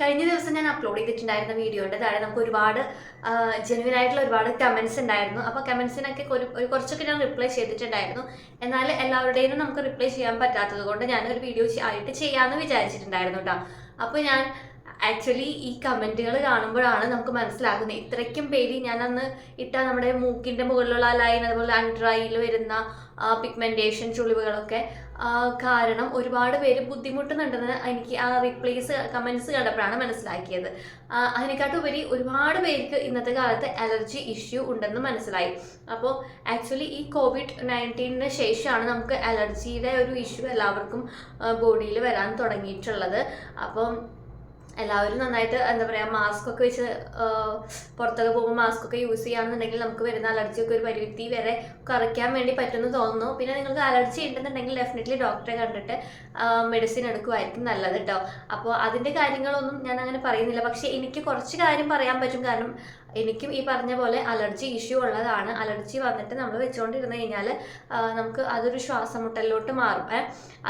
കഴിഞ്ഞ ദിവസം ഞാൻ അപ്ലോഡ് ചെയ്തിട്ടുണ്ടായിരുന്ന വീഡിയോയുടെ താഴെ നമുക്ക് ഒരുപാട് ജെനുവിൻ ആയിട്ടുള്ള ഒരുപാട് കമൻസ് ഉണ്ടായിരുന്നു. അപ്പോൾ കമൻസിനൊക്കെ ഒരു കുറച്ചൊക്കെ ഞാൻ റിപ്ലൈ ചെയ്തിട്ടുണ്ടായിരുന്നു. എന്നാൽ എല്ലാവരുടെയും നമുക്ക് റിപ്ലൈ ചെയ്യാൻ പറ്റാത്തത് കൊണ്ട് ഞാൻ ഒരു വീഡിയോ ആയിട്ട് ചെയ്യാമെന്ന് വിചാരിച്ചിട്ടുണ്ടായിരുന്നു കേട്ടോ അപ്പോൾ ഞാൻ ആക്ച്വലി ഈ കമന്റുകൾ കാണുമ്പോഴാണ് നമുക്ക് മനസ്സിലാകുന്നത്. ഇത്രയ്ക്കും പേര് ഞാൻ അന്ന് ഇട്ട നമ്മുടെ മൂക്കിന്റെ മുകളിലുള്ള ലൈൻ അതുപോലെ അൺഡ്രൈയിൽ വരുന്ന പിഗ്മെന്റേഷൻ ചുളിവുകളൊക്കെ കാരണം ഒരുപാട് പേര് ബുദ്ധിമുട്ടുന്നുണ്ടെന്ന് എനിക്ക് ആ റിപ്ലേസ് കമൻസ് കണ്ടപ്പോഴാണ് മനസ്സിലാക്കിയത്. അതിനെക്കാട്ടുപരി ഒരുപാട് പേർക്ക് ഇന്നത്തെ കാലത്ത് അലർജി ഇഷ്യൂ ഉണ്ടെന്ന് മനസ്സിലായി. അപ്പോൾ ആക്ച്വലി ഈ കോവിഡ് നയന്റീനിന് ശേഷമാണ് നമുക്ക് അലർജിയുടെ ഒരു ഇഷ്യൂ എല്ലാവർക്കും ബോഡിയിൽ വരാൻ തുടങ്ങിയിട്ടുള്ളത്. അപ്പം എല്ലാവരും നന്നായിട്ട് എന്താ പറയുക മാസ്ക് ഒക്കെ വെച്ച് പുറത്തൊക്കെ പോകുമ്പോൾ മാസ്ക് ഒക്കെ യൂസ് ചെയ്യാന്നുണ്ടെങ്കിൽ നമുക്ക് വരുന്ന അലർജി ഒക്കെ ഒരു പരിധി വരെ കുറയ്ക്കാൻ വേണ്ടി പറ്റുമെന്ന് തോന്നുന്നു. പിന്നെ നിങ്ങൾക്ക് അലർജി ഉണ്ടെന്നുണ്ടെങ്കിൽ ഡെഫിനറ്റ്ലി ഡോക്ടറെ കണ്ടിട്ട് മെഡിസിൻ എടുക്കുമായിരിക്കും നല്ലത് കേട്ടോ അപ്പോൾ അതിന്റെ കാര്യങ്ങളൊന്നും ഞാൻ അങ്ങനെ പറയുന്നില്ല. പക്ഷേ എനിക്ക് കുറച്ച് കാര്യം പറയാൻ പറ്റും. കാരണം എനിക്കും ഈ പറഞ്ഞ പോലെ അലർജി ഇഷ്യൂ ഉള്ളതാണ്. അലർജി വന്നിട്ട് നമ്മൾ വെച്ചുകൊണ്ടിരുന്ന് കഴിഞ്ഞാൽ നമുക്ക് അതൊരു ശ്വാസം മുട്ടലിലോട്ട് മാറും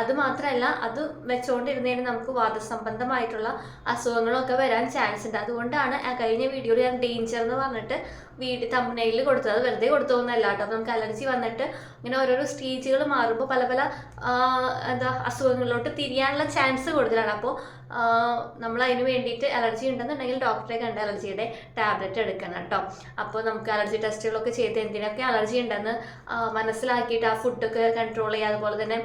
അത് മാത്രമല്ല അത് വെച്ചുകൊണ്ടിരുന്നതിന് നമുക്ക് വാദസംബന്ധമായിട്ടുള്ള അസുഖങ്ങളൊക്കെ വരാൻ ചാൻസ് ഉണ്ട്. അതുകൊണ്ടാണ് കഴിഞ്ഞ വീഡിയോയിൽ ഞാൻ ഡേഞ്ചർ എന്ന് പറഞ്ഞിട്ട് വീട് തമ്മനയിൽ കൊടുത്തത്. വെറുതെ കൊടുത്തോന്നല്ല കേട്ടോ. നമുക്ക് അലർജി വന്നിട്ട് ഇങ്ങനെ ഓരോരോ സ്റ്റേജുകൾ മാറുമ്പോൾ പല പല എന്താ അസുഖങ്ങളിലോട്ട് തിരിയാനുള്ള ചാൻസ് കൂടുതലാണ്. അപ്പോൾ നമ്മൾ അതിന് വേണ്ടിയിട്ട് അലർജി ഉണ്ടെന്നുണ്ടെങ്കിൽ ഡോക്ടറെ കണ്ട് അലർജിയുടെ ടാബ്ലറ്റ് എടുക്കണം കേട്ടോ. അപ്പോൾ നമുക്ക് അലർജി ടെസ്റ്റുകളൊക്കെ ചെയ്ത് എന്തിനൊക്കെ അലർജി ഉണ്ടെന്ന് മനസ്സിലാക്കിയിട്ട് ആ ഫുഡൊക്കെ കൺട്രോൾ ചെയ്യുക. അതുപോലെ തന്നെ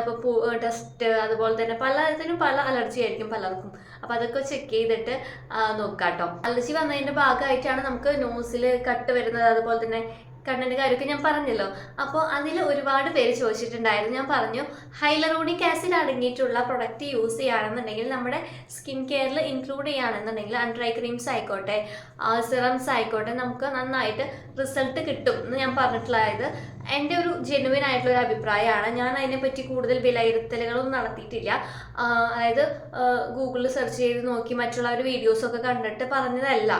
ഇപ്പോൾ ടെസ്റ്റ് അതുപോലെ തന്നെ പലതിനും പല അലർജി ആയിരിക്കും പലർക്കും. അപ്പോൾ അതൊക്കെ ചെക്ക് ചെയ്തിട്ട് നോക്കാം കേട്ടോ. അലർജി വന്നതിന്റെ ഭാഗമായിട്ടാണ് നമുക്ക് നോസിൽ കട്ട് വരുന്നത്. അതുപോലെ തന്നെ കണ്ണിന്റെ കാര്യമൊക്കെ ഞാൻ പറഞ്ഞല്ലോ. അപ്പോൾ അതിൽ ഒരുപാട് പേര് ചോദിച്ചിട്ടുണ്ടായിരുന്നു. ഞാൻ പറഞ്ഞു ഹൈലറോണിക് ആസിഡ് അടങ്ങിയിട്ടുള്ള പ്രൊഡക്റ്റ് യൂസ് ചെയ്യുകയാണെന്നുണ്ടെങ്കിൽ നമ്മുടെ സ്കിൻ കെയറിൽ ഇൻക്ലൂഡ് ചെയ്യുകയാണെന്നുണ്ടെങ്കിൽ ഐ ക്രീംസ് ആയിക്കോട്ടെ സിറംസ് ആയിക്കോട്ടെ നമുക്ക് നന്നായിട്ട് റിസൾട്ട് കിട്ടും എന്ന് ഞാൻ പറഞ്ഞിട്ടുള്ളത് എന്റെ ഒരു ജെനുവിൻ ആയിട്ടുള്ള ഒരു അഭിപ്രായമാണ്. ഞാൻ അതിനെപ്പറ്റി കൂടുതൽ വിലയിരുത്തലുകളൊന്നും നടത്തിയിട്ടില്ല. അതായത് ഗൂഗിളിൽ സെർച്ച് ചെയ്ത് നോക്കി മറ്റുള്ളവർ വീഡിയോസൊക്കെ കണ്ടിട്ട് പറഞ്ഞതല്ല.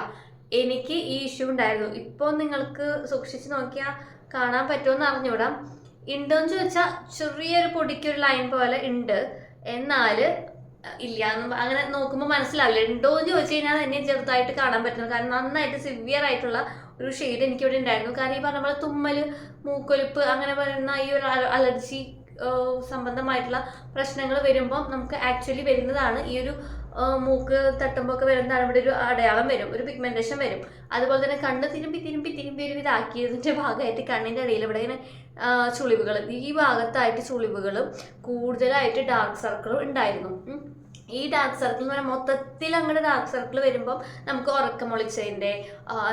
എനിക്ക് ഈ ഇഷ്യൂ ഉണ്ടായിരുന്നു. ഇപ്പോൾ നിങ്ങൾക്ക് സൂക്ഷിച്ച് നോക്കിയാൽ കാണാൻ പറ്റുമെന്ന് അറിഞ്ഞൂടാം ഉണ്ടോയെന്ന് ചോദിച്ചാൽ ചെറിയൊരു പൊടിക്കൊരു ലൈൻ പോലെ ഉണ്ട്. എന്നാൽ ഇല്ല അങ്ങനെ നോക്കുമ്പോൾ മനസ്സിലാവില്ല. ഉണ്ടോ എന്ന് ചോദിച്ചു കഴിഞ്ഞാൽ തന്നെ ചെറുതായിട്ട് കാണാൻ പറ്റുന്നു കാരണം നന്നായിട്ട് സിവിയർ ആയിട്ടുള്ള ഒരു ഷെയ്ഡ് എനിക്കിവിടെ ഉണ്ടായിരുന്നു. കാരണം ഈ പറഞ്ഞ പോലെ തുമ്മൽ മൂക്കൊലിപ്പ് അങ്ങനെ പറയുന്ന ഈ ഒരു അലർജി സംബന്ധമായിട്ടുള്ള പ്രശ്നങ്ങൾ വരുമ്പോൾ നമുക്ക് ആക്ച്വലി വരുന്നതാണ് ഈ ഒരു മൂക്ക് തട്ടുമ്പോൾ ഒക്കെ വരുന്നതാണ് ഇവിടെ ഒരു അടയാളം വരും ഒരു പിഗ്മെന്റേഷൻ വരും അതുപോലെ തന്നെ കണ്ണ് തിരുമ്പി തിരുമ്പി തിരുമ്പി ഒരു ഇതാക്കിയതിന്റെ ഭാഗമായിട്ട് കണ്ണിന്റെ ഇടയിൽ ഇവിടെ ഇങ്ങനെ ചുളിവുകൾ ഈ ഭാഗത്തായിട്ട് ചുളിവുകളും കൂടുതലായിട്ട് ഡാർക്ക് സർക്കിളും ഉണ്ടായിരുന്നു. ഈ ഡാർക്ക് സർക്കിൾ എന്ന് പറഞ്ഞാൽ മൊത്തത്തിൽ അങ്ങോട്ട് ഡാർക്ക് സർക്കിൾ വരുമ്പോൾ നമുക്ക് ഉറക്കമൊളിച്ചതിന്റെ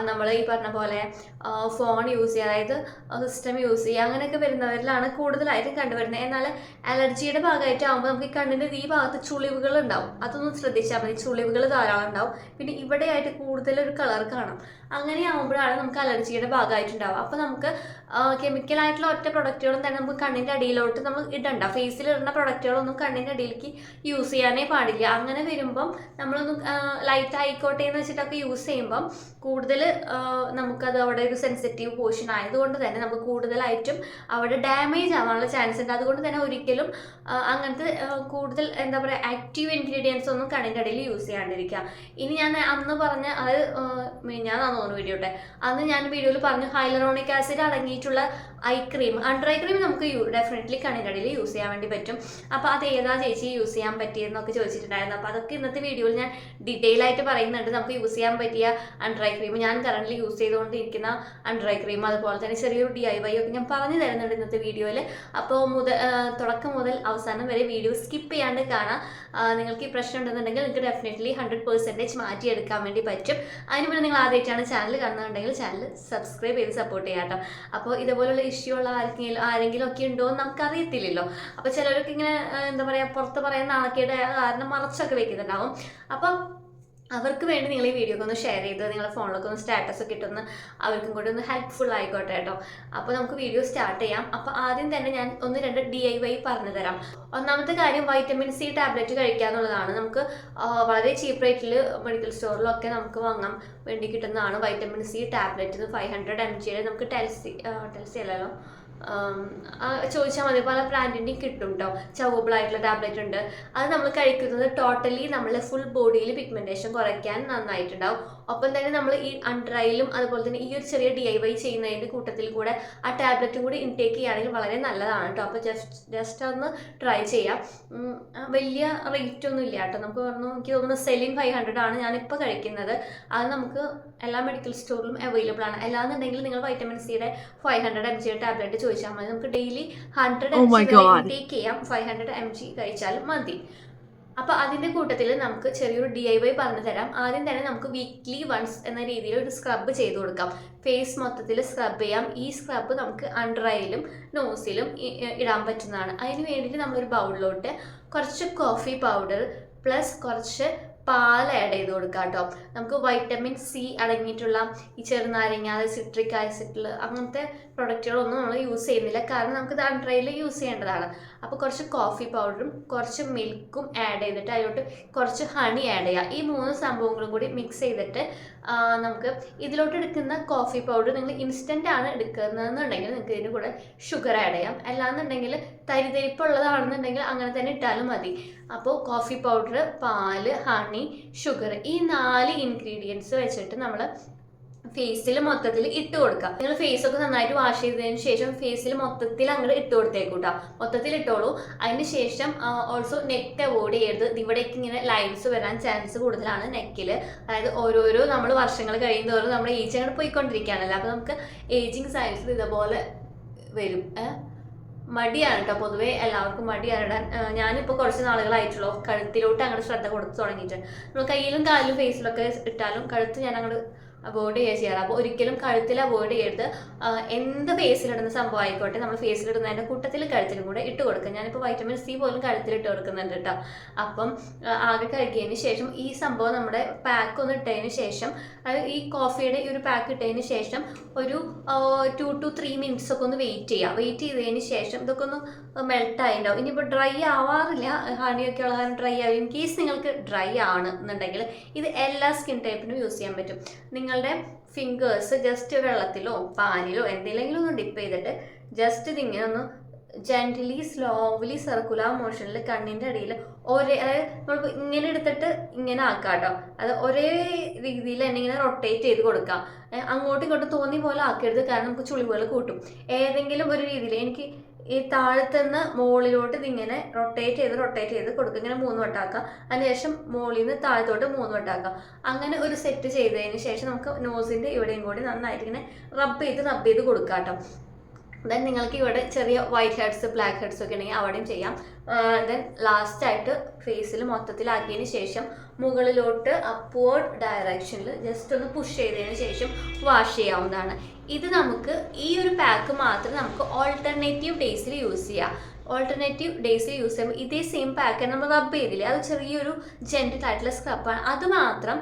നമ്മൾ ഈ പറഞ്ഞ പോലെ ഫോൺ യൂസ് ചെയ്യുക അതായത് സിസ്റ്റം യൂസ് ചെയ്യുക അങ്ങനെയൊക്കെ വരുന്നവരിലാണ് കൂടുതലായിട്ടും കണ്ടുവരുന്നത്. എന്നാൽ അലർജിയുടെ ഭാഗമായിട്ട് ആകുമ്പോൾ നമുക്ക് ഈ കണ്ണിന്റെ ഈ ഭാഗത്ത് ചുളിവുകൾ ഉണ്ടാവും. അതൊന്നും ശ്രദ്ധിച്ചാൽ മതി. ചുളിവുകൾ ധാരാളം ഉണ്ടാവും. പിന്നെ ഇവിടെയായിട്ട് കൂടുതലൊരു കളർ കാണാം. അങ്ങനെ ആകുമ്പോഴാണ് നമുക്ക് അലർജിയുടെ ഭാഗമായിട്ടുണ്ടാവുക. അപ്പോൾ നമുക്ക് കെമിക്കലായിട്ടുള്ള ഒറ്റ പ്രൊഡക്റ്റുകളും തന്നെ നമുക്ക് കണ്ണിന്റെ അടിയിലോട്ട് നമ്മൾ ഇടണ്ട. ഫേസിൽ ഇടുന്ന പ്രൊഡക്റ്റുകളൊന്നും കണ്ണിന്റെ അടിയിലേക്ക് യൂസ് ചെയ്യാനേ പാടില്ല. അങ്ങനെ വരുമ്പം നമ്മളൊന്ന് ലൈറ്റ് ആയിക്കോട്ടെ എന്ന് വെച്ചിട്ടൊക്കെ യൂസ് ചെയ്യുമ്പം കൂടുതൽ നമുക്കത് അവിടെ ഒരു സെൻസിറ്റീവ് പോർഷൻ ആയതുകൊണ്ട് തന്നെ നമുക്ക് കൂടുതലായിട്ടും അവിടെ ഡാമേജ് ആവാനുള്ള ചാൻസ് ഉണ്ട്. അതുകൊണ്ട് തന്നെ ഒരിക്കലും അങ്ങനത്തെ കൂടുതൽ എന്താ പറയുക ആക്റ്റീവ് ഇൻഗ്രീഡിയൻസ് ഒന്നും കണ്ണിന്റെ അടിയിൽ യൂസ് ചെയ്യാണ്ടിരിക്കുക. ഇനി ഞാൻ അന്ന് പറഞ്ഞ അത് ഞാൻ തോന്നുന്നു വീഡിയോട്ടെ അന്ന് ഞാൻ വീഡിയോയിൽ പറഞ്ഞു ഹൈലറോണിക് ആസിഡ് അടങ്ങിയിട്ടുള്ള eye cream. Under eye cream നമുക്ക് ഡെഫിനറ്റ്ലി കണ്ണിനടിയിൽ യൂസ് ചെയ്യാൻ വേണ്ടി പറ്റും. അപ്പോൾ അത് ഏതാ ചേച്ചി യൂസ് ചെയ്യാൻ പറ്റിയെന്നൊക്കെ ചോദിച്ചിട്ടുണ്ടായിരുന്നു. അപ്പോൾ അതൊക്കെ ഇന്നത്തെ വീഡിയോയിൽ ഞാൻ ഡീറ്റെയിൽ ആയിട്ട് പറയുന്നുണ്ട്. നമുക്ക് യൂസ് ചെയ്യാൻ പറ്റിയ അണ്ടർ ഐ ക്രീം. ഞാൻ കറണ്ട്ലി യൂസ് ചെയ്തുകൊണ്ടിരിക്കുന്ന അണ്ടർ ഐ ക്രീം. അതുപോലെ തന്നെ ചെറിയൊരു ഡി ഐ വൈ ഒക്കെ ഞാൻ പറഞ്ഞു തരുന്നുണ്ട് ഇന്നത്തെ വീഡിയോയിൽ. അപ്പോൾ മുതൽ തുടക്കം മുതൽ അവസാനം വരെ വീഡിയോ സ്കിപ്പ് ചെയ്യാണ്ട് കാണാം. നിങ്ങൾക്ക് ഈ പ്രശ്നം ഉണ്ടെന്നുണ്ടെങ്കിൽ നിങ്ങൾക്ക് ഡെഫിനറ്റ്ലി ഹൺഡ്രഡ് പെർസെന്റേജ് മാറ്റിയെടുക്കാൻ വേണ്ടി പറ്റും. അതിന് മുന്നേ നിങ്ങൾ ആദ്യമായിട്ടാണ് ചാനൽ കാണുന്നുണ്ടെങ്കിൽ ചാനൽ സബ്സ്ക്രൈബ് ചെയ്ത് സപ്പോർട്ട് ചെയ്യാം കേട്ടോ. അപ്പോൾ ഇതുപോലുള്ള ഇഷ്യൂ ഉള്ള ആർക്കെങ്കിലും ആരെങ്കിലും ഒക്കെ ഉണ്ടോ എന്ന് നമുക്ക് അറിയത്തില്ലല്ലോ അപ്പോൾ ചിലർക്ക് ഇങ്ങനെ എന്താ പറയുക പുറത്ത് പറയുന്ന ആൾക്കേടെ കാരണം മറച്ചൊക്കെ വെക്കുന്നുണ്ടാവും. അപ്പം അവർക്ക് വേണ്ടി നിങ്ങൾ ഈ വീഡിയോ ഒക്കെ ഒന്ന് ഷെയർ ചെയ്ത് നിങ്ങളുടെ ഫോണിലൊക്കെ ഒന്ന് സ്റ്റാറ്റസ് ഒക്കെ ഇട്ടൊന്ന് അവർക്കും കൂടി ഒന്ന് ഹെൽപ്ഫുൾ ആയിക്കോട്ടെ കേട്ടോ അപ്പോൾ നമുക്ക് വീഡിയോ സ്റ്റാർട്ട് ചെയ്യാം. അപ്പോൾ ആദ്യം തന്നെ ഞാൻ ഒന്ന് രണ്ട് ഡി ഐ വൈ പറഞ്ഞു തരാം. ഒന്നാമത്തെ കാര്യം വൈറ്റമിൻ സി ടാബ്ലറ്റ് കഴിക്കുക എന്നുള്ളതാണ്. നമുക്ക് വളരെ ചീപ്പ് റേറ്റിൽ മെഡിക്കൽ സ്റ്റോറിലൊക്കെ നമുക്ക് വാങ്ങാൻ വേണ്ടി കിട്ടുന്നതാണ് vitamin C tablet five hundred M ജിയുടെ നമുക്ക് ടെൽസി ടെൽസി അല്ലല്ലോ? ചോദിച്ചാൽ മതി. പല ബ്രാൻഡിന്റെയും കിട്ടും കേട്ടോ ചവബിൾ ആയിട്ടുള്ള ടാബ്ലറ്റ് ഉണ്ട്. അത് നമ്മൾ കഴിക്കുന്നത് ടോട്ടലി നമ്മളെ ഫുൾ ബോഡിയിൽ പിഗ്മെന്റേഷൻ കുറയ്ക്കാൻ നന്നായിട്ടുണ്ടാവും. ഒപ്പം തന്നെ നമ്മൾ ഈ അണ്ടർ അതുപോലെ തന്നെ ഈ ഒരു ചെറിയ ഡി ഐ വൈ ചെയ്യുന്നതിന്റെ കൂട്ടത്തിൽ കൂടെ ആ ടാബ്ലറ്റും കൂടി ഇൻടേക്ക് ചെയ്യുകയാണെങ്കിൽ വളരെ നല്ലതാണ് കേട്ടോ അപ്പോൾ ജസ്റ്റ് ജസ്റ്റ് ഒന്ന് ട്രൈ ചെയ്യാം. വലിയ റേറ്റ് ഒന്നും ഇല്ല കേട്ടോ നമുക്ക് പറഞ്ഞു എനിക്ക് തോന്നുന്നു സെല്ലിങ് ഫൈവ് ഹൺഡ്രഡ് ആണ് ഞാനിപ്പോൾ കഴിക്കുന്നത്. അത് നമുക്ക് എല്ലാ മെഡിക്കൽ സ്റ്റോറിലും അവൈലബിൾ ആണ്. അല്ലാന്നുണ്ടെങ്കിൽ നിങ്ങൾ വൈറ്റമിൻ സിയുടെ ഫൈവ് ഹൺഡ്രഡ് എം ജിയുടെ ടാബ്ലറ്റ് ചോദിച്ചാൽ മതി. നമുക്ക് daily hundred M G intake take ചെയ്യാം. ഫൈവ് ഹൺഡ്രഡ് എം ജി കഴിച്ചാലും മതി. അപ്പോൾ അതിന്റെ കൂട്ടത്തിൽ നമുക്ക് ചെറിയൊരു ഡി ഐ വൈ പറഞ്ഞു തരാം ആദ്യം തന്നെ നമുക്ക് വീക്ക്ലി വൺസ് എന്ന രീതിയിൽ ഒരു സ്ക്രബ് ചെയ്ത് കൊടുക്കാം. ഫേസ് മൊത്തത്തിൽ സ്ക്രബ് ചെയ്യാം. ഈ സ്ക്രബ് നമുക്ക് അണ്ടർ ഐയിലും നോസിലും ഇടാൻ പറ്റുന്നതാണ്. അതിന് വേണ്ടിയിട്ട് നമ്മളൊരു ബൗളിലോട്ട് കുറച്ച് കോഫി പൗഡർ പ്ലസ് കുറച്ച് പാൽ ആഡ് ചെയ്ത് കൊടുക്കാം കേട്ടോ. നമുക്ക് വൈറ്റമിൻ സി അടങ്ങിയിട്ടുള്ള ഈ ചെറുനാരങ്ങ സിട്രിക് ആസിഡിൽ അങ്ങനത്തെ പ്രൊഡക്റ്റുകളൊന്നും നമ്മൾ യൂസ് ചെയ്യുന്നില്ല. കാരണം നമുക്ക് ഇത് അൺട്രയിൽ യൂസ് ചെയ്യേണ്ടതാണ്. അപ്പോൾ കുറച്ച് കോഫി പൗഡറും കുറച്ച് മിൽക്കും ആഡ് ചെയ്തിട്ട് അതിലോട്ട് കുറച്ച് ഹണി ആഡ് ചെയ്യുക ഈ മൂന്ന് സംഭവങ്ങളും കൂടി മിക്സ് ചെയ്തിട്ട് നമുക്ക് ഇതിലോട്ട് എടുക്കുന്ന കോഫി പൗഡർ നിങ്ങൾ ഇൻസ്റ്റന്റ് ആണ് എടുക്കുന്നതെന്നുണ്ടെങ്കിൽ നിങ്ങൾക്ക് ഇതിന് കൂടെ ഷുഗർ ആഡ് ചെയ്യാം. അല്ലാന്നുണ്ടെങ്കിൽ തരിതരിപ്പുള്ളതാണെന്നുണ്ടെങ്കിൽ അങ്ങനെ തന്നെ ഇട്ടാലും മതി. അപ്പോൾ കോഫി പൗഡർ പാൽ ഹണി ഷുഗർ ഈ നാല് ഇൻഗ്രീഡിയൻസ് വെച്ചിട്ട് നമ്മൾ ഫേസിൽ മൊത്തത്തിൽ ഇട്ട് കൊടുക്കുക നിങ്ങൾ ഫേസ് ഒക്കെ നന്നായിട്ട് വാഷ് ചെയ്തതിന് ശേഷം ഫേസിൽ മൊത്തത്തിൽ അങ്ങോട്ട് ഇട്ട് കൊടുത്തേക്കൂട്ടാ. മൊത്തത്തിൽ ഇട്ടോളൂ. അതിന് ശേഷം ഓൾസോ നെക്ക് അവോയ്ഡ് ചെയ്യരുത്. ഇവിടേക്ക് ഇങ്ങനെ ലൈൻസ് വരാൻ ചാൻസ് കൂടുതലാണ് നെക്കിൽ അതായത് ഓരോരോ നമ്മൾ വർഷങ്ങൾ കഴിയുന്നതോറും നമ്മുടെ ഏജ് അങ്ങോട്ട് പോയിക്കൊണ്ടിരിക്കുകയാണല്ലോ. അപ്പോൾ നമുക്ക് ഏജിങ് സയൻസിൽ ഇതേപോലെ വരും? മടിയാണ് കേട്ടോ പൊതുവേ എല്ലാവർക്കും മടിയാണ് ഇടാൻ. ഞാനിപ്പോൾ കുറച്ച് നാളുകളായിട്ടുള്ളൂ. കഴുത്തിലോട്ട് അങ്ങോട്ട് ശ്രദ്ധ കൊടുത്തു തുടങ്ങിയിട്ട്. നമ്മൾ കയ്യിലും കാലിലും ഫേസിലൊക്കെ ഇട്ടാലും കഴുത്ത് ഞാൻ അങ്ങോട്ട് അവോയ്ഡ് ചെയ്യുക ചെയ്യാറ്. അപ്പോൾ ഒരിക്കലും കഴുത്തിൽ അവോയ്ഡ് ചെയ്യരുത്. എന്ത് ഫേസിലിടുന്ന സംഭവം ആയിക്കോട്ടെ നമ്മൾ ഫേസിലിടുന്നതിന്റെ കൂട്ടത്തിൽ കഴുത്തിലും കൂടെ ഇട്ട് കൊടുക്കുക. ഞാനിപ്പോൾ വൈറ്റമിൻ സി പോലും കഴുത്തിൽ ഇട്ട് കൊടുക്കുന്നുണ്ട് കേട്ടോ അപ്പം ആകെ കഴുകിയതിന് ശേഷം ഈ സംഭവം നമ്മുടെ പാക്ക് ഒന്ന് ഇട്ടതിന് ശേഷം ഈ കോഫിയുടെ ഈ ഒരു പാക്ക് ഇട്ടതിന് ശേഷം ഒരു ടു ടു ത്രീ മിനിറ്റ്സ് ഒക്കെ ഒന്ന് വെയിറ്റ് ചെയ്യുക വെയിറ്റ് ചെയ്തതിന് ശേഷം ഇതൊക്കെ ഒന്ന് ആയിട്ടുണ്ടാവും ഇനിയിപ്പോൾ ഡ്രൈ ആവാറില്ല. ഹണിയൊക്കെ ഉള്ള കാരണം ഡ്രൈ ആവും. ഇൻ കേസ് നിങ്ങൾക്ക് ഡ്രൈ ആണ് എന്നുണ്ടെങ്കിൽ ഇത് എല്ലാ സ്കിൻ ടൈപ്പിനും യൂസ് ചെയ്യാൻ പറ്റും. നിങ്ങളുടെ ഫിംഗേഴ്സ് ജസ്റ്റ് വെള്ളത്തിലോ പാനിലോ എന്തെങ്കിലും ഒന്ന് ഡിപ്പ് ചെയ്തിട്ട് ജസ്റ്റ് ഇതിങ്ങനെ ഒന്ന് ജെന്റലി സ്ലോവ്ലി സർക്കുലർ മോഷനിൽ കണ്ണിന്റെ അടിയിൽ ഒരേ അതായത് നമ്മൾ ഇങ്ങനെ എടുത്തിട്ട് ഇങ്ങനെ ആക്കുക കേട്ടോ അത് ഒരേ രീതിയിൽ തന്നെ ഇങ്ങനെ റൊട്ടേറ്റ് ചെയ്ത് കൊടുക്കുക അങ്ങോട്ടും ഇങ്ങോട്ടും തോന്നി പോലെ ആക്കരുത്. കാരണം നമുക്ക് ചുളിവുകൾ കൂട്ടും. ഏതെങ്കിലും ഒരു രീതിയിൽ എനിക്ക് ഈ താഴത്തുനിന്ന് മുകളിലോട്ട് ഇതിങ്ങനെ റൊട്ടേറ്റ് ചെയ്ത് റൊട്ടേറ്റ് ചെയ്ത് കൊടുക്കുക. ഇങ്ങനെ മൂന്ന് വട്ടാക്കുക അതിനുശേഷം മുകളിൽ നിന്ന് താഴത്തോട്ട് മൂന്ന് വട്ടാക്കുക അങ്ങനെ ഒരു സെറ്റ് ചെയ്തതിന് ശേഷം നമുക്ക് നോസിന്റെ ഇവിടെയും കൂടി നന്നായിട്ട് ഇങ്ങനെ റബ്ബ് ചെയ്ത് റബ്ബ് ചെയ്ത് കൊടുക്കാം കേട്ടോ. ദെൻ നിങ്ങൾക്ക് ഇവിടെ ചെറിയ വൈറ്റ് ഹെഡ്സ് ബ്ലാക്ക് ഹെഡ്സ് ഒക്കെ ഉണ്ടെങ്കിൽ അവിടെയും ചെയ്യാം. ദെൻ ലാസ്റ്റ് ആയിട്ട് ഫേസിൽ മൊത്തത്തിലാക്കിയതിന് ശേഷം മുകളിലോട്ട് അപ്വേർഡ് ഡയറക്ഷനിൽ ജസ്റ്റ് ഒന്ന് പുഷ് ചെയ്തതിന് ശേഷം വാഷ് ചെയ്യാവുന്നതാണ്. ഇത് നമുക്ക് ഈ ഒരു പാക്ക് മാത്രം നമുക്ക് ഓൾട്ടർനേറ്റീവ് ഡേയ്സിൽ യൂസ് ചെയ്യാം. ഓൾട്ടർനേറ്റീവ് ഡേയ്സിൽ യൂസ് ചെയ്യുമ്പോൾ ഇതേ സെയിം പാക്ക് നമ്മൾ റബ്ബ് ചെയ്തില്ലേ? അത് ചെറിയൊരു ജെന്റിൽ ആയിട്ടുള്ള സ്ക്രബാണ് അത് മാത്രം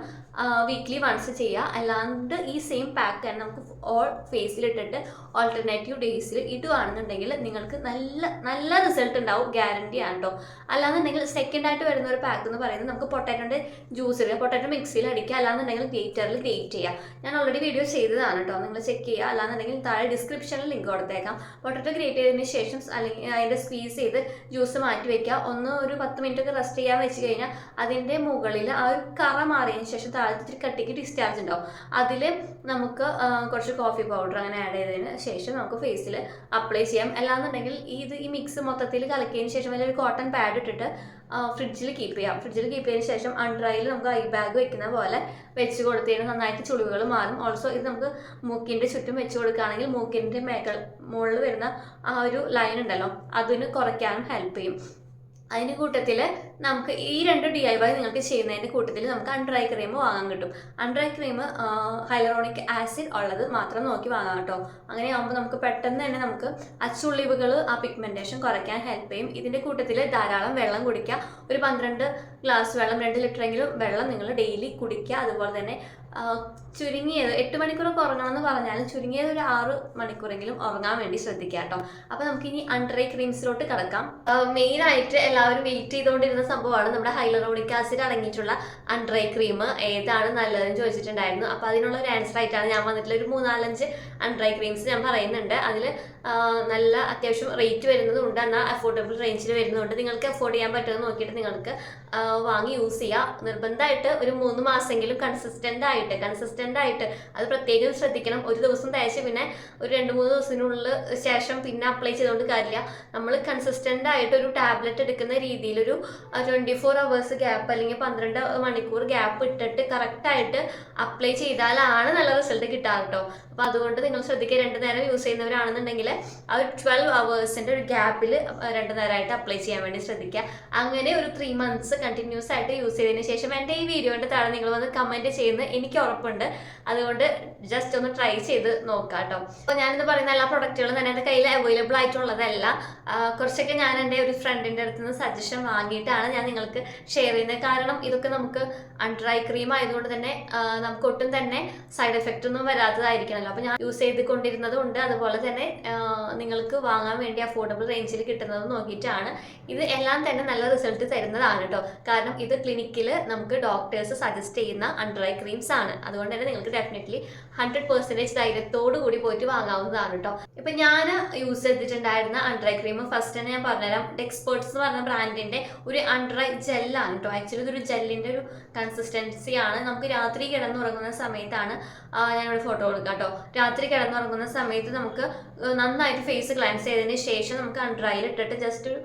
വീക്ക്ലി വൺസ് ചെയ്യുക അല്ലാണ്ട് ഈ സെയിം പാക്ക് തന്നെ നമുക്ക് ഓൾ ഫേസിലിട്ടിട്ട് ഓൾട്ടർനേറ്റീവ് ഡേയ്സിൽ ഇടുകയാണെന്നുണ്ടെങ്കിൽ നിങ്ങൾക്ക് നല്ല നല്ല റിസൾട്ട് ഉണ്ടാവും. ഗ്യാരണ്ടി ആണ് അല്ലാന്നുണ്ടെങ്കിൽ സെക്കൻഡ് ആയിട്ട് വരുന്ന ഒരു പാക്ക് എന്ന് പറയുന്നത് നമുക്ക് പൊട്ടാറ്റോന്റെ ജ്യൂസ് ഇടുക പൊട്ടാറ്റോ മിക്സിയിൽ അടിക്കുക അല്ലാന്നുണ്ടെങ്കിൽ ഗ്രേറ്ററിൽ ഗ്രേറ്റ് ചെയ്യുക ഞാൻ ഓൾറെഡി വീഡിയോ ചെയ്തതാണ് കേട്ടോ നിങ്ങൾ ചെക്ക് ചെയ്യുക അല്ലാന്നുണ്ടെങ്കിൽ താഴെ ഡിസ്ക്രിപ്ഷനിൽ ലിങ്ക് കൊടുത്തേക്കാം. പൊട്ടാറ്റോ ഗ്രേറ്റ് ചെയ്തതിന് ശേഷം അല്ലെങ്കിൽ അതിന്റെ സ്ക്വീസ് ചെയ്ത് ജ്യൂസ് മാറ്റി വെക്കുക ഒന്ന് ഒരു പത്ത് മിനിറ്റ് ഒക്കെ റെസ്റ്റ് ചെയ്യാൻ വെച്ച് കഴിഞ്ഞാൽ അതിന്റെ മുകളിൽ ആ ഒരു കറ മാറിയതിന് ശേഷം താഴത്തെ ഇത്തിരി കട്ടിക്ക് ഡിസ്ചാർജ് ഉണ്ടാവും. അതിൽ നമുക്ക് കുറച്ച് കോഫി പൗഡർ അങ്ങനെ ആഡ് ചെയ്തതിന് ശേഷം നമുക്ക് ഫേസിൽ അപ്ലൈ ചെയ്യാം. അല്ലാന്നുണ്ടെങ്കിൽ ഇത് ഈ മിക്സ് മൊത്തത്തിൽ കലക്കിയതിന് ശേഷം വലിയൊരു കോട്ടൺ പാഡ് ഇട്ടിട്ട് ഫ്രിഡ്ജിൽ കീപ്പ് ചെയ്യാം. ഫ്രിഡ്ജിൽ കീപ്പ് ചെയ്തതിന് ശേഷം അൺഡ്രൈയിൽ നമുക്ക് ഐ ബാഗ് വെക്കുന്ന പോലെ വെച്ച് കൊടുത്തതിന് നന്നായിട്ട് ചുളിവുകൾ മാറും. ഓൾസോ ഇത് നമുക്ക് മൂക്കിന്റെ ചുറ്റും വെച്ച് കൊടുക്കുകയാണെങ്കിൽ മൂക്കിന്റെ മേക്കൾ മുകളിൽ വരുന്ന ആ ഒരു ലൈൻ ഉണ്ടല്ലോ അതിന് കുറയ്ക്കാനും ഹെൽപ്പ് ചെയ്യും. അതിന് കൂട്ടത്തിൽ നമുക്ക് ഈ രണ്ട് ഡി ഐ വൈ നിങ്ങൾക്ക് ചെയ്യുന്നതിന്റെ കൂട്ടത്തിൽ നമുക്ക് ഐ ക്രീം വാങ്ങാൻ കിട്ടും. ഐ ക്രീം ഹൈലറോണിക് ആസിഡ് ഉള്ളത് മാത്രം നോക്കി വാങ്ങാം കേട്ടോ. അങ്ങനെ ആകുമ്പോൾ നമുക്ക് പെട്ടെന്ന് തന്നെ നമുക്ക് ആ ചുളിവുകൾ ആ പിഗ്മെന്റേഷൻ കുറയ്ക്കാൻ ഹെൽപ്പ് ചെയ്യും. ഇതിന്റെ കൂട്ടത്തിൽ ധാരാളം വെള്ളം കുടിക്കുക ഒരു പന്ത്രണ്ട് ഗ്ലാസ് വെള്ളം രണ്ട് ലിറ്ററെങ്കിലും വെള്ളം നിങ്ങൾ ഡെയിലി കുടിക്കുക. അതുപോലെ തന്നെ ചുരുങ്ങിയത് എട്ട് മണിക്കൂർ ഉറങ്ങണം എന്ന് പറഞ്ഞാലും ചുരുങ്ങിയത് ഒരു ആറ് മണിക്കൂറെങ്കിലും ഉറങ്ങാൻ വേണ്ടി ശ്രദ്ധിക്കുക കേട്ടോ. അപ്പോൾ നമുക്ക് ഇനി അണ്ടർ ഐ ക്രീംസിലോട്ട് കിടക്കാം മെയിൻ ആയിട്ട് എല്ലാവരും വെയിറ്റ് ചെയ്തുകൊണ്ടിരുന്ന സംഭവമാണ് നമ്മുടെ ഹൈലറോണിക് ആസിഡ് അടങ്ങിയിട്ടുള്ള അണ്ടർ ഐ ക്രീം ഏതാണ് നല്ലതെന്ന് ചോദിച്ചിട്ടുണ്ടായിരുന്നു. അപ്പോൾ അതിനുള്ള ഒരു ആൻസർ ആയിട്ടാണ് ഞാൻ വന്നിട്ടുള്ള ഒരു മൂന്നാലഞ്ച് അണ്ടർ ഐ ക്രീംസ് ഞാൻ പറയുന്നുണ്ട്. അതിൽ നല്ല അത്യാവശ്യം റേറ്റ് വരുന്നതുണ്ട്. എന്നാൽ അഫോർഡബിൾ റേഞ്ചിൽ വരുന്നതുകൊണ്ട് നിങ്ങൾക്ക് അഫോർഡ് ചെയ്യാൻ പറ്റുമെന്ന് നോക്കിയിട്ട് നിങ്ങൾക്ക് വാങ്ങി യൂസ് ചെയ്യുക നിർബന്ധമായിട്ട് ഒരു മൂന്ന് മാസമെങ്കിലും കൺസിസ്റ്റന്റ് ആയിട്ട് കൺസിസ്റ്റന്റ് ആയിട്ട് അത് പ്രത്യേകം ശ്രദ്ധിക്കണം. ഒരു ദിവസം തയ്ച്ച് പിന്നെ ഒരു രണ്ട് മൂന്ന് ദിവസത്തിനുള്ളിൽ ശേഷം പിന്നെ അപ്ലൈ ചെയ്തുകൊണ്ട് കാര്യമില്ല നമ്മൾ കൺസിസ്റ്റന്റ് ആയിട്ട് ഒരു ടാബ്ലറ്റ് എടുക്കുന്ന രീതിയിലൊരു ട്വന്റി ഫോർ അവേഴ്സ് ഗ്യാപ്പ് അല്ലെങ്കിൽ പന്ത്രണ്ട് മണിക്കൂർ ഗ്യാപ്പ് ഇട്ടിട്ട് കറക്റ്റായിട്ട് അപ്ലൈ ചെയ്താലാണ് നല്ല റിസൾട്ട് കിട്ടാറ് കേട്ടോ അപ്പോൾ അതുകൊണ്ട് നിങ്ങൾ ശ്രദ്ധിക്കുക. രണ്ട് നേരം യൂസ് ചെയ്യുന്നവരാണെന്നുണ്ടെങ്കിൽ ആ ഒരു ട്വൽവ് അവേഴ്സിന്റെ ഒരു ഗ്യാപ്പിൽ രണ്ട് നേരമായിട്ട് അപ്ലൈ ചെയ്യാൻ വേണ്ടി ശ്രദ്ധിക്കുക. അങ്ങനെ ഒരു ത്രീ മന്ത്സ് കണ്ടിന്യൂസ് ആയിട്ട് യൂസ് ചെയ്തതിന് ശേഷം എന്റെ ഈ വീഡിയോന്റെ താഴെ നിങ്ങൾ വന്ന് കമന്റ് ചെയ്യുന്നത് എനിക്ക് ഉറപ്പുണ്ട്. അതുകൊണ്ട് ജസ്റ്റ് ഒന്ന് ട്രൈ ചെയ്ത് നോക്കാം കേട്ടോ അപ്പോൾ ഞാനിന്ന് പറയുന്ന എല്ലാ പ്രൊഡക്റ്റുകളും തന്നെ എന്റെ കയ്യിൽ അവൈലബിൾ ആയിട്ടുള്ളതല്ല. കുറച്ചൊക്കെ ഞാൻ എന്റെ ഒരു ഫ്രണ്ടിന്റെ അടുത്ത് നിന്ന് സജഷൻ വാങ്ങിയിട്ടാണ് ഞാൻ നിങ്ങൾക്ക് ഷെയർ ചെയ്യുന്നത്. കാരണം ഇതൊക്കെ നമുക്ക് ഐ ക്രീം ആയതുകൊണ്ട് തന്നെ നമുക്ക് ഒട്ടും തന്നെ സൈഡ് എഫക്റ്റ് ഒന്നും വരാത്തതായിരിക്കണമല്ലോ അപ്പോൾ ഞാൻ യൂസ് ചെയ്തുകൊണ്ടിരുന്നതും ഉണ്ട്. അതുപോലെ തന്നെ നിങ്ങൾക്ക് വാങ്ങാൻ വേണ്ടി അഫോർഡബിൾ റേഞ്ചിൽ കിട്ടുന്നത് നോക്കിയിട്ടാണ്. ഇത് എല്ലാം തന്നെ നല്ല റിസൾട്ട് തരുന്നതാണ് കേട്ടോ കാരണം ഇത് ക്ലിനിക്കിൽ നമുക്ക് ഡോക്ടേഴ്സ് സജസ്റ്റ് ചെയ്യുന്ന അണ്ടർ ഐ ക്രീംസ് ആണ്. അതുകൊണ്ട് തന്നെ നിങ്ങൾക്ക് ഡെഫിനറ്റ്ലി ഹൺഡ്രഡ് പെർസെന്റേജ് ധൈര്യത്തോടു കൂടി പോയിട്ട് വാങ്ങാവുന്നതാണ് കേട്ടോ ഇപ്പം ഞാൻ യൂസ് ചെയ്തിട്ടുണ്ടായിരുന്ന അണ്ടർ ഐ ക്രീം ഫസ്റ്റ് തന്നെ ഞാൻ പറഞ്ഞുതരാം. ഡെക്സ്പേർട്സ് എന്ന് പറഞ്ഞ ബ്രാൻഡിന്റെ ഒരു അണ്ടർ ഐ ജെല്ലാണ് കേട്ടോ ആക്ച്വലി ഇതൊരു ജെല്ലിന്റെ ഒരു കൺസിസ്റ്റൻസി ആണ്. നമുക്ക് രാത്രി കിടന്നുറങ്ങുന്ന സമയത്താണ് ഞാനിവിടെ ഫോട്ടോ കൊടുക്കാം കേട്ടോ രാത്രി കിടന്നുറങ്ങുന്ന സമയത്ത് നമുക്ക് നന്നായിട്ട് ഫേസ് ക്ലൻസ് ചെയ്തതിന് ശേഷം നമുക്ക് ഡ്രൈയിൽ ഇട്ടിട്ട് ജസ്റ്റ് ഒരു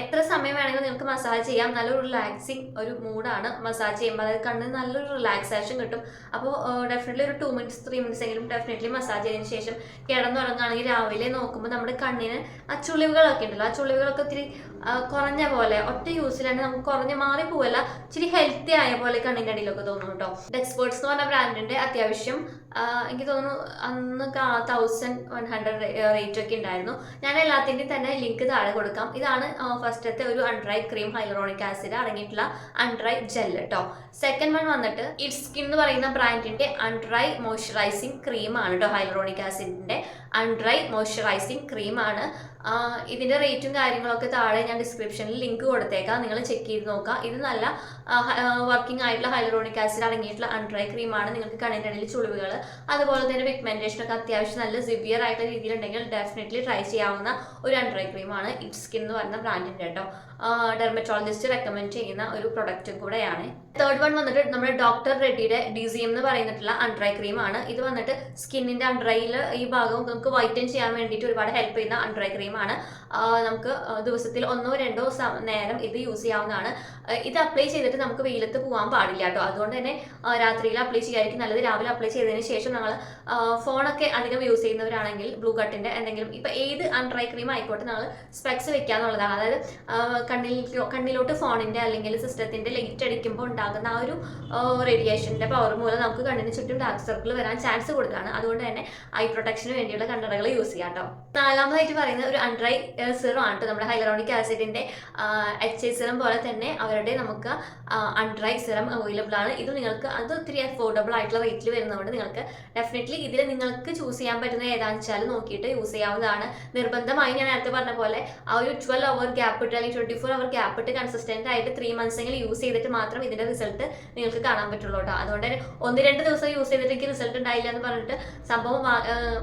എത്ര സമയം വേണമെങ്കിലും നിങ്ങൾക്ക് മസാജ് ചെയ്യാം. നല്ലൊരു റിലാക്സിങ് ഒരു മൂഡാണ് മസാജ് ചെയ്യുമ്പോൾ. അതായത് കണ്ണിന് നല്ലൊരു റിലാക്സേഷൻ കിട്ടും. അപ്പോൾ ഡെഫിനറ്റ്ലി ഒരു ടു മിനിറ്റ്സ് ത്രീ മിനിറ്റ്സ് എങ്കിലും ഡെഫിനറ്റ്ലി മസാജ് ചെയ്തതിന് ശേഷം കിടന്നുറങ്ങുകയാണെങ്കിൽ രാവിലെ നോക്കുമ്പോൾ നമ്മുടെ കണ്ണിന് ആ ചുളിവുകളൊക്കെ ഉണ്ടല്ലോ. ആ ചുളിവുകളൊക്കെ ഒത്തിരി കുറഞ്ഞ പോലെ ഒറ്റ തന്നെ നമുക്ക് കുറഞ്ഞ് മാറി പോവല്ല. ഇച്ചിരി ഹെൽത്തി ആയ പോലെ കണ്ണിന്റെ അടിയിലൊക്കെ തോന്നും കേട്ടോ. ഡെക്സ്പേർട്സ് എന്ന് പറഞ്ഞ ബ്രാൻഡിന്റെ അത്യാവശ്യം എനിക്ക് തോന്നുന്നു അന്ന് തൗസൻഡ് വൺ ഹൺഡ്രഡ് റേറ്റ് ഒക്കെ ഉണ്ടായിരുന്നു. ഞാൻ എല്ലാത്തിന്റെയും തന്നെ ലിങ്ക് താഴെ കൊടുക്കാം. ഇതാണ് ഫസ്റ്റത്തെ ഒരു അൺഡ്രൈ ക്രീം ഹൈലറോണിക് ആസിഡ് അടങ്ങിയിട്ടുള്ള അൺഡ്രൈ ജെൽ കേട്ടോ സെക്കൻഡ് വൺ വന്നിട്ട് ഇറ്റ് സ്കിൻ എന്ന് പറയുന്ന ബ്രാൻഡിന്റെ അൺഡ്രൈ മോയ്സ്ചറൈസിങ് ക്രീമാണ് കേട്ടോ ഹൈലറോണിക് ആസിഡിന്റെ അൺഡ്രൈ മോയ്സ്ചറൈസിങ് ക്രീമാണ് ഇതിന്റെ റേറ്റും കാര്യങ്ങളൊക്കെ താഴെ ഞാൻ ഡിസ്ക്രിപ്ഷനിൽ ലിങ്ക് കൊടുത്തേക്കാം. നിങ്ങൾ ചെക്ക് ചെയ്ത് നോക്കുക ഇത് നല്ല വർക്കിംഗ് ആയിട്ടുള്ള ഹൈലറോണിക് ആസിഡ് അടങ്ങിയിട്ടുള്ള അൺഡ്രൈ ക്രീമാണ് നിങ്ങൾക്ക് കണ്ണിന്റെ ഇടയിൽ ചുളിവുകൾ. അതുപോലെ തന്നെ പിഗ്മെന്റേഷൻ ഒക്കെ അത്യാവശ്യം നല്ല സിവിയർ ആയിട്ടുള്ള രീതിയിലുണ്ടെങ്കിൽ ഡെഫിനറ്റ്ലി ട്രൈ ചെയ്യാവുന്ന ഒരു അൺഡ്രൈ ക്രീമാണ് ഇറ്റ് സ്കിൻ എന്ന് പറയുന്ന ബ്രാൻഡിന്റെ കേട്ടോ. ഡെർമറ്റോളജിസ്റ്റ് റെക്കമെൻഡ് ചെയ്യുന്ന ഒരു പ്രൊഡക്റ്റും കൂടെയാണ്. തേർഡ് വൺ വന്നിട്ട് നമ്മുടെ ഡോക്ടർ റെഡ്ഡിയുടെ ഡി എന്ന് പറയുന്നിട്ടുള്ള അൺഡ്രൈ ക്രീമാണ് ഇത് വന്നിട്ട് സ്കിന്നിന്റെ അൺഡ്രൈയിൽ ഈ ഭാഗം നമുക്ക് വൈറ്റൻ ചെയ്യാൻ വേണ്ടിയിട്ട് ഒരുപാട് ഹെൽപ്പ് ചെയ്യുന്ന അൺഡ്രൈ ക്രീമാണ് നമുക്ക് ദിവസത്തിൽ ഒന്നോ രണ്ടോ നേരം ഇത് യൂസ് ചെയ്യാവുന്നതാണ്. ഇത് അപ്ലൈ ചെയ്തിട്ട് നമുക്ക് വെയിലത്ത് പോകാൻ പാടില്ല കേട്ടോ. അതുകൊണ്ട് തന്നെ രാത്രിയിൽ അപ്ലൈ ചെയ്യായിരിക്കും നല്ലത് രാവിലെ അപ്ലൈ ചെയ്തതിന് ശേഷം നമ്മൾ ഫോണൊക്കെ അധികം യൂസ് ചെയ്യുന്നവരാണെങ്കിൽ ബ്ലൂ കട്ടിന്റെ എന്തെങ്കിലും ഇപ്പൊ ഏത് അൺഡ്രൈ ക്രീം ആയിക്കോട്ടെ നമ്മൾ സ്പെക്സ് വെക്കാന്നുള്ളതാണ് അതായത് കണ്ണിൽ കണ്ണിലോട്ട് ഫോണിന്റെ അല്ലെങ്കിൽ സിസ്റ്റത്തിന്റെ ലൈറ്റ് അടിക്കുമ്പോൾ ഉണ്ടാകുന്ന ആ ഒരു റേഡിയേഷന്റെ പവർ മൂലം നമുക്ക് കണ്ണിന് ചുറ്റും ഡാർക്ക് സർക്കിൾ വരാൻ ചാൻസ് കൂടുതലാണ്. അതുകൊണ്ട് തന്നെ ഐ പ്രൊട്ടക്ഷന് വേണ്ടിയുള്ള കണ്ണടകൾ യൂസ് ചെയ്യാം കേട്ടോ നാലാമതായിട്ട് പറയുന്നത് ഒരു അൺഡ്രൈ സിറം ആണ് കേട്ടോ നമ്മുടെ ഹൈലറോണിക് ആസിഡിന്റെ എച്ച് ഐ സിറം പോലെ തന്നെ അവരുടെ നമുക്ക് അൺഡ്രൈ സിറം അവൈലബിൾ ആണ്. ഇത് നിങ്ങൾക്ക് അത് ഒത്തിരി അഫോർഡബിൾ ആയിട്ടുള്ള റേറ്റിൽ വരുന്നതുകൊണ്ട് നിങ്ങൾക്ക് ഡെഫിനറ്റ്ലി ഇതിൽ നിങ്ങൾക്ക് ചൂസ് ചെയ്യാൻ പറ്റുന്ന ഏതാണെന്ന് വെച്ചാൽ നോക്കിയിട്ട് യൂസ് ചെയ്യാവുന്നതാണ്. നിർബന്ധമായി ഞാൻ നേരത്തെ പറഞ്ഞ പോലെ ആ ഒരു ട്വൽവ് അവർ ഗ്യാപ്പ് ഇട്ട് അല്ലെങ്കിൽ ട്വന്റി ഫോർ അവർ ഗ്യാപ്പ് ഇട്ട് കൺസിസ്റ്റന്റ് ആയിട്ട് ത്രീ മന്ത്സ് എങ്കിലും യൂസ് ചെയ്തിട്ട് മാത്രം ഇതിന്റെ റിസൾട്ട് നിങ്ങൾക്ക് കാണാൻ പറ്റുള്ളൂ കേട്ടോ അതുകൊണ്ട് ഒന്ന് രണ്ട് ദിവസം യൂസ് ചെയ്തിട്ട് എനിക്ക് റിസൾട്ട് ഉണ്ടായില്ല എന്ന് പറഞ്ഞിട്ട് സംഭവം ഏർ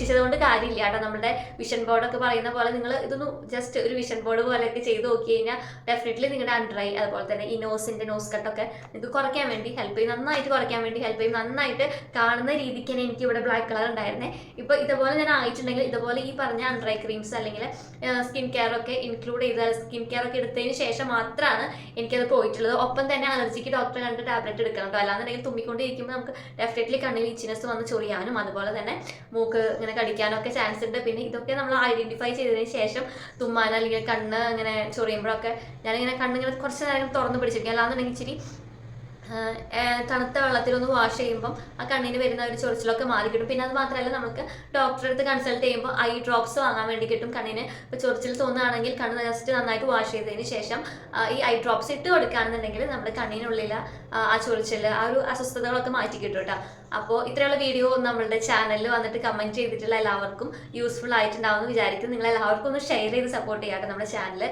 ഉപേക്ഷിച്ചത് കൊണ്ട് കാര്യമില്ല. കേട്ടോ നമ്മുടെ വിഷൻ ബോർഡൊക്കെ പറയുന്ന പോലെ നിങ്ങൾ ഇതൊന്ന് ജസ്റ്റ് ഒരു വിഷൻ ബോർഡ് പോലെയൊക്കെ ചെയ്ത് നോക്കി കഴിഞ്ഞാൽ ഡെഫിനറ്റ്ലി നിങ്ങളുടെ അണ്ടർ ഐ അതുപോലെ തന്നെ ഈ നോസിന്റെ നോസ് കട്ടൊക്കെ നിങ്ങൾക്ക് കുറയ്ക്കാൻ വേണ്ടി ഹെൽപ്പ് ചെയ്യും. നന്നായിട്ട് കുറയ്ക്കാൻ വേണ്ടി ഹെൽപ്പ് ചെയ്യും. നന്നായിട്ട് കാണുന്ന രീതിക്ക് തന്നെ എനിക്ക് ഇവിടെ ബ്ലാക്ക് കളർ ഉണ്ടായിരുന്നേ. ഇപ്പോൾ ഇതുപോലെ ഞാൻ ആയിട്ടുണ്ടെങ്കിൽ ഇതുപോലെ ഈ പറഞ്ഞ അണ്ടർ ഐ ക്രീംസ് അല്ലെങ്കിൽ സ്കിൻ കെയർ ഒക്കെ ഇൻക്ലൂഡ് ചെയ്ത സ്കിൻ കെയർ ഒക്കെ എടുത്തതിന് ശേഷം മാത്രമാണ് എനിക്കത് പോയിട്ടുള്ളത്. ഒപ്പം തന്നെ അലർജിക്ക് ഡോക്ടറെ കണ്ട് ടാബ്ലറ്റ് എടുക്കണം കേട്ടോ. അല്ലാന്നുണ്ടെങ്കിൽ തുമ്മിക്കൊണ്ടിരിക്കുമ്പോൾ നമുക്ക് ഡെഫിനറ്റ്ലി കണ്ണിൽ ഇച്ചിനെസ് വന്ന് ചൊറിയാനും അതുപോലെ തന്നെ മൂക്ക് ഇങ്ങനെ കടിക്കാനൊക്കെ ചാൻസ് ഉണ്ട്. പിന്നെ ഇതൊക്കെ നമ്മൾ ഐഡന്റിഫൈ ചെയ്തതിന് ശേഷം തുമ്മാൻ അല്ലെങ്കിൽ കണ്ണ് ഇങ്ങനെ ചൊറിയുമ്പോഴൊക്കെ ഞാനിങ്ങനെ കണ്ണിങ്ങനെ കുറച്ച് നേരം തുറന്ന് പിടിച്ചിരിക്കും. അല്ലാന്നുണ്ടെങ്കിൽ ഇച്ചിരി തണുത്ത വെള്ളത്തിലൊന്ന് വാഷ് ചെയ്യുമ്പോൾ ആ കണ്ണിന് വരുന്ന ഒരു ചൊറിച്ചിലൊക്കെ മാറി കിട്ടും. പിന്നെ അത് മാത്രമല്ല നമുക്ക് ഡോക്ടറെ അടുത്ത് കൺസൾട്ട് ചെയ്യുമ്പോൾ ഐ ഡ്രോപ്സ് വാങ്ങാൻ വേണ്ടി കിട്ടും കണ്ണിന്. ഇപ്പോൾ ചൊറിച്ചിൽ തോന്നുകയാണെങ്കിൽ കണ്ണ് ജസ്റ്റ് നന്നായിട്ട് വാഷ് ചെയ്തതിന് ശേഷം ഈ ഐ ഡ്രോപ്സ് ഇട്ട് കൊടുക്കുകയാണെന്നുണ്ടെങ്കിൽ നമ്മുടെ കണ്ണിനുള്ളിൽ ആ ചൊറിച്ചിൽ ആ ഒരു അസ്വസ്ഥതകളൊക്കെ മാറ്റി കിട്ടും കേട്ടോ. അപ്പോൾ ഇത്രയുള്ള വീഡിയോ നമ്മളുടെ ചാനലിൽ വന്നിട്ട് കമന്റ് ചെയ്തിട്ടുള്ള എല്ലാവർക്കും യൂസ്ഫുൾ ആയിട്ടുണ്ടാവും എന്ന് വിചാരിക്കും നിങ്ങൾ എല്ലാവർക്കും ഒന്ന് ഷെയർ ചെയ്ത് സപ്പോർട്ട് ചെയ്യാം കേട്ടോ നമ്മുടെ ചാനൽ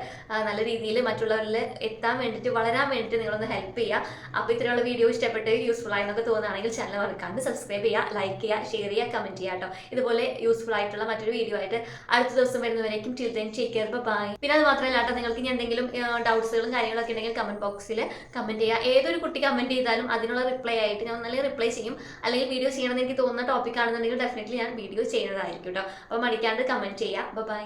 നല്ല രീതിയിൽ മറ്റുള്ളവരിൽ എത്താൻ വേണ്ടിയിട്ട് വളരാൻ വേണ്ടിയിട്ട് നിങ്ങളൊന്ന് ഹെൽപ്പ് ചെയ്യുക അപ്പോൾ ഇത്രയുള്ള വീഡിയോ ഇഷ്ടപ്പെട്ട് യൂസ്ഫുൾ ആയെന്നൊക്കെ തോന്നുകയാണെങ്കിൽ ചാനൽ മറക്കാണ്ട് സബ്സ്ക്രൈബ് ചെയ്യുക ലൈക്ക് ചെയ്യുക ഷെയർ ചെയ്യുക കമന്റ് ചെയ്യുക കേട്ടോ. ഇതുപോലെ യൂസ്ഫുൾ ആയിട്ടുള്ള മറ്റൊരു വീഡിയോ ആയിട്ട് അടുത്ത ദിവസം വരുന്നവരേക്കും ടിൽ ദെൻ ടേക്ക് ബൈ പിന്നെ അത് മാത്രമല്ല നിങ്ങൾക്ക് ഇനി എന്തെങ്കിലും ഡൗട്ട്സുകളും കാര്യങ്ങളൊക്കെ ഉണ്ടെങ്കിൽ കമന്റ് ബോക്സിൽ കമന്റ് ചെയ്യുക ഏതൊരു കുട്ടി കമന്റ് ചെയ്താലും അതിനുള്ള റിപ്ലൈ ആയിട്ട് ഞാൻ നല്ല റിപ്ലൈ ചെയ്യും. അല്ലെങ്കിൽ വീഡിയോ ചെയ്യണമെന്ന് എനിക്ക് തോന്നുന്ന ടോപ്പിക് ആണെന്നുണ്ടെങ്കിൽ ഡെഫിനറ്റ്ലി ഞാൻ വീഡിയോ ചെയ്യുന്നതായിരിക്കും കേട്ടോ അപ്പോൾ മടിക്കാണ്ട് കമന്റ് ചെയ്യുക ബൈ